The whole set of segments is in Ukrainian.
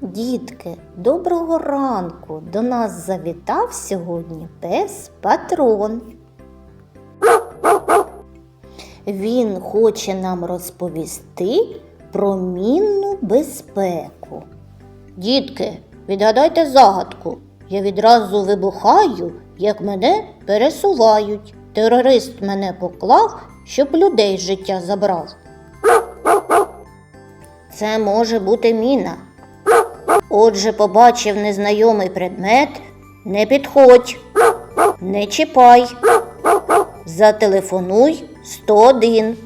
Дітки, доброго ранку! До нас завітав сьогодні пес патрон. Він хоче нам розповісти про мінну безпеку. Дітки, відгадайте загадку. Я відразу вибухаю, як мене пересувають. Терорист мене поклав, щоб людей життя забрав. Це може бути міна. Отже, побачив незнайомий предмет, не підходь, не чіпай. Зателефонуй 101.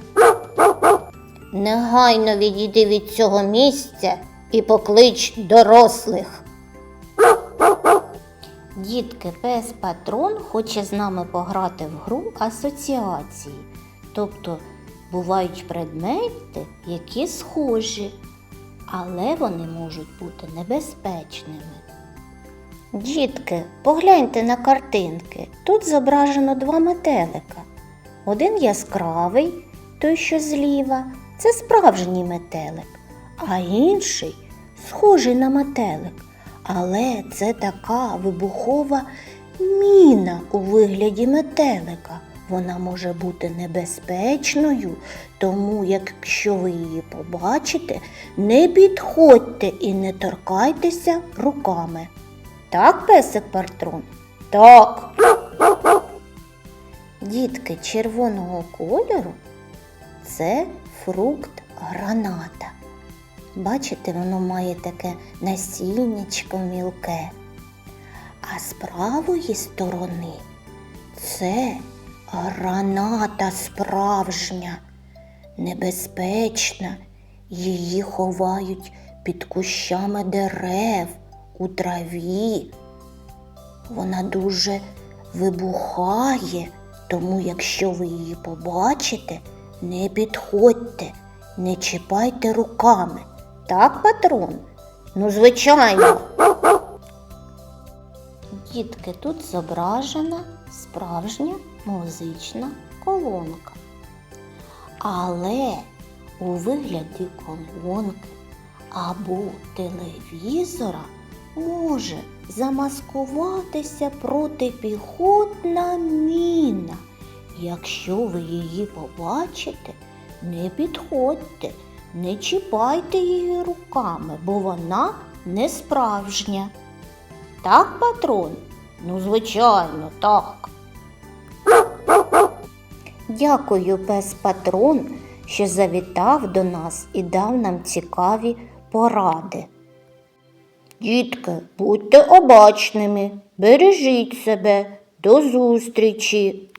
Негайно відійди від цього місця і поклич дорослих. Дітки, пес патрон хоче з нами пограти в гру асоціації. Тобто бувають предмети, які схожі, але вони можуть бути небезпечними. Дітки, погляньте на картинки. Тут зображено два метелика. Один яскравий, той, що зліва, це справжній метелик, а інший схожий на метелик. Але це така вибухова міна у вигляді метелика. Вона може бути небезпечною, тому якщо ви її побачите, не підходьте і не торкайтеся руками. Так, песик Партрон? Так. Дітки червоного кольору це фрукт граната. Бачите, воно має таке насіннячко мілке. А з правої сторони це граната справжня, небезпечна. Її ховають під кущами дерев у траві. Вона дуже вибухає, тому якщо ви її побачите, не підходьте, не чіпайте руками. Так, патрон? Ну, звичайно. Дітки, тут зображена справжня музична колонка. Але у вигляді колонки або телевізора може замаскуватися протипіхотна міна. Якщо ви її побачите, не підходьте, не чіпайте її руками, бо вона не справжня. Так, патрон? Ну, звичайно, так. Дякую, пес патрон, що завітав до нас і дав нам цікаві поради. Дітки, будьте обачними, бережіть себе, до зустрічі!